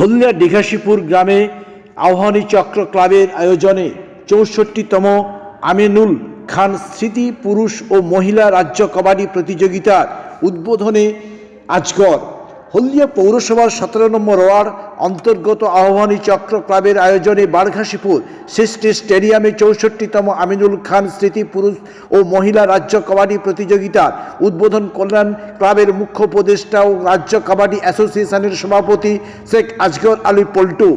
হলদিয়া ডিঘাসিপুর গ্রামে আহ্বানী চক্র ক্লাবের আয়োজনে চৌষট্টিতম আমিনুল খান স্মৃতি, পুরুষ ও মহিলা রাজ্য কবাডি প্রতিযোগিতার উদ্বোধনে আজগর হলদিয়া পৌরসভার সতেরো নম্বর ওয়ার্ড অন্তর্গত আহ্বানী চক্র ক্লাবের আয়োজনে বারঘাসিপুর সৃষ্টি স্টেডিয়ামে চৌষট্টিতম আমিনুল খান স্মৃতি পুরুষ ও মহিলা রাজ্য কবাডি প্রতিযোগিতার উদ্বোধন করলেন ক্লাবের মুখ্য উপদেষ্টা ও রাজ্য কাবাডি অ্যাসোসিয়েশনের সভাপতি শেখ আজগর আলী পল্টু।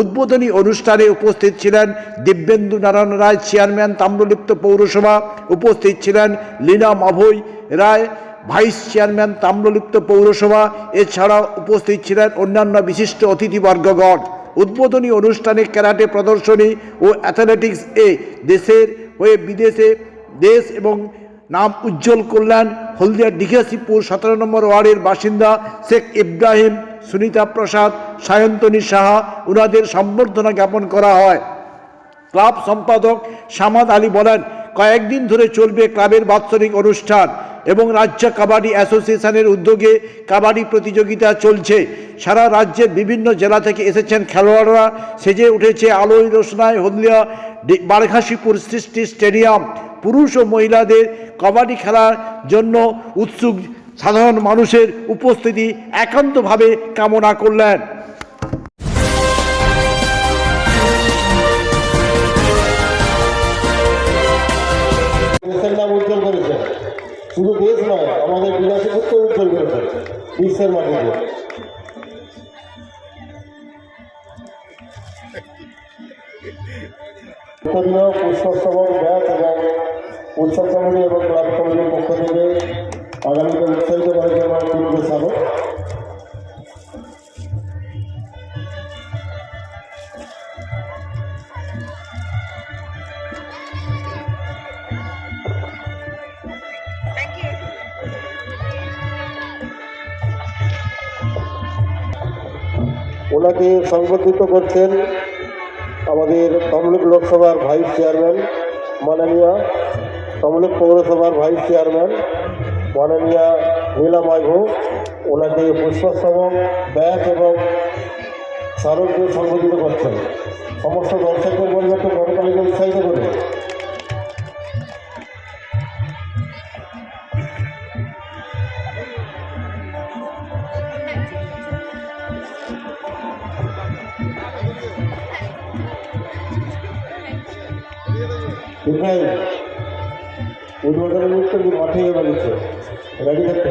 উদ্বোধনী অনুষ্ঠানে উপস্থিত ছিলেন দিব্যেন্দু নারায়ণ রায়, চেয়ারম্যান তাম্রলিপ্ত পৌরসভা। উপস্থিত ছিলেন লীনা মাভৈ রায় ভাইস চেয়ারম্যান তাম্রলিপ্ত পৌরসভা, এছাড়াও উপস্থিত ছিলেন অন্যান্য বিশিষ্ট অতিথিবর্গগণ। উদ্বোধনী অনুষ্ঠানে ক্যারাটে প্রদর্শনী ও অ্যাথলেটিক্স এ দেশের হয়ে বিদেশে দেশ এবং নাম উজ্জ্বল করলেন হলদিয়া ডিঘাসিপুর সতেরো নম্বর ওয়ার্ডের বাসিন্দা শেখ ইব্রাহিম, সুনিতা প্রসাদ, সায়ন্তনী সাহা ওনাদের সম্বর্ধনা জ্ঞাপন করা হয়। ক্লাব সম্পাদক সামাদ আলী বলেন, কয়েকদিন ধরে চলবে ক্লাবের বাৎসরিক অনুষ্ঠান। এবং রাজ্য কাবাডি অ্যাসোসিয়েশনের উদ্যোগে কাবাডি প্রতিযোগিতা চলছে। সারা রাজ্যের বিভিন্ন জেলা থেকে এসেছেন খেলোয়াড়রা। সেজে উঠেছে আলোয় রোশনায় হলদিয়া বারঘাসিপুর সৃষ্টি স্টেডিয়াম। পুরুষ ও মহিলাদের কবাডি খেলার জন্য উৎসুক সাধারণ মানুষের উপস্থিতি একান্তভাবে কামনা করলেন। উজ্জ্বল করেছে। শুধু দেশ নয়, আমাদের বিলাসীপুরকে উজ্জ্বল করেছে বিশ্বের মাটিতে। উত্তরীয় সভা এবং উৎসব এবং পক্ষ থেকে আগামীকাল উৎসাহিত করার স্মারক ওনাকে সংবর্ধিত করছেন আমাদের তমলুক লোকসভার ভাইস চেয়ারম্যান মাননীয়া তমলুক পৌরসভার ভাইস চেয়ারম্যান মাননীয়া নীলা মাইভু ওনাকে পুষ্পস্তবক ব্যাগ এবং স্মারক দিয়ে সংবর্ধিত করছেন। সমস্ত দর্শকদের একটু গতকালীকে উৎসাহিত করবে ইব্রাহিম উদ্বোধনের মুহূর্তে মাঠে গিয়ে নিচ্ছে রাজি থাকতে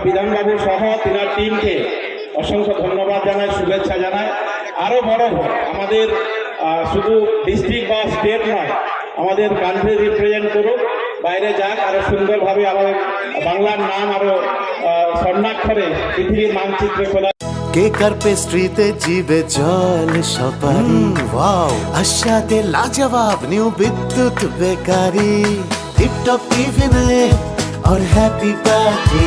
বিধানবাবু সহ তিনার টিমকে অসংখ্য ধন্যবাদ জানাই শুভেচ্ছা জানাই আরও বড় হোক আমাদের আহ, শুধু ডিস্ট্রিক্ট বা স্টেট নয় আমাদের কান্ট্রি রিপ্রেজেন্ট করুক বাইরে যাক আরও সুন্দরভাবে আমাদের বাংলার নাম আরও স্বর্ণাক্ষরে পৃথিবীর মানচিত্রে খোলা কেকার পেস্ট্রিতে জিবে জল সপারি ওয়াও আশাতে লাজবাব নিউ বিদ্যুৎ বেকারি টিপটপ টিফিনে और हैप्पी पार्टी